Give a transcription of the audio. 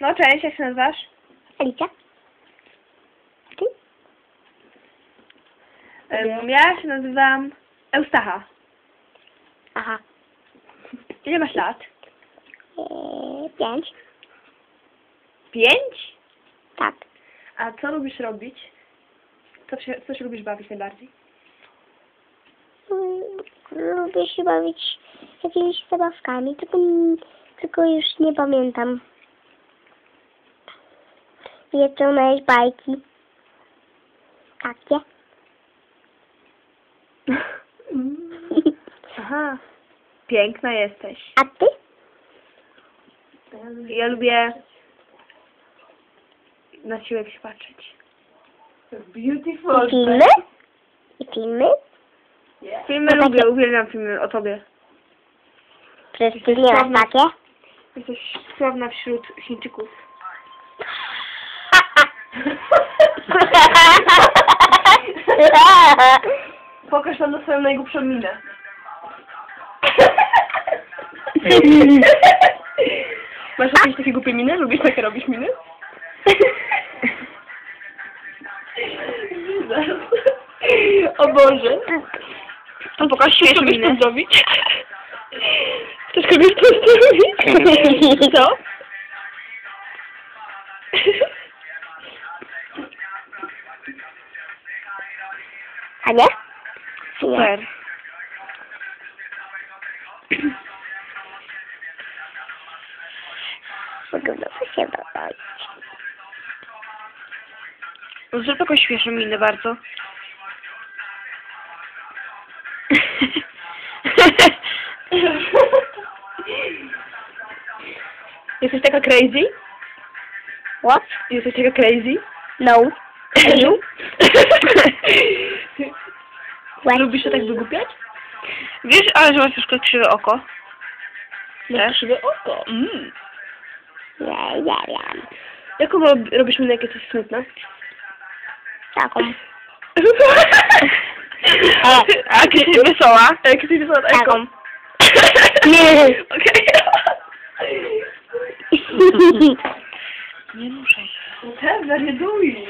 No cześć, jak się nazywasz? Alicja? A ty? Em, Ja się nazywam Eustacha. Aha. Ile masz lat? Eee, pięć. Pięć? Tak. A co lubisz robić? Co się, co się lubisz bawić najbardziej? Mm, Lubię się bawić jakimiś zabawkami, tylko, tylko już nie pamiętam. Wieczone bajki. Takie. Aha. Piękna jesteś. A ty? Ja lubię na siłę się patrzeć. Beautiful. I filmy? I filmy? Filmy No lubię, takie- uwielbiam filmy o tobie. Przecież ty nie masz takie. Jesteś sławna wśród Chińczyków. Pokaż nam na swoją najgłupszą minę. Masz jakieś takie głupie miny? Lubisz takie robić miny? o Boże. To pokaż Śmieszne kogoś miny. pozdrowić. Chcesz kogoś pozdrowić? Co? A nie? Super. Wygląda się. No zrób jakąś śmieszną minę bardzo. Jesteś taka crazy? What? Jesteś taka crazy? No. Are you? Lubisz się tak wygłupiać? Wiesz, ale że masz troszkę krzywe oko. Masz krzywe oko. Mm. Nie, nie wiem. Jaką rob, robisz minę, jak jesteś smutna? Taką. A, a jak jesteś wesoła? A jak jesteś wesoła, to jaką? Taką. Nie. Okej. Nie muszę. Whatever, nie duj.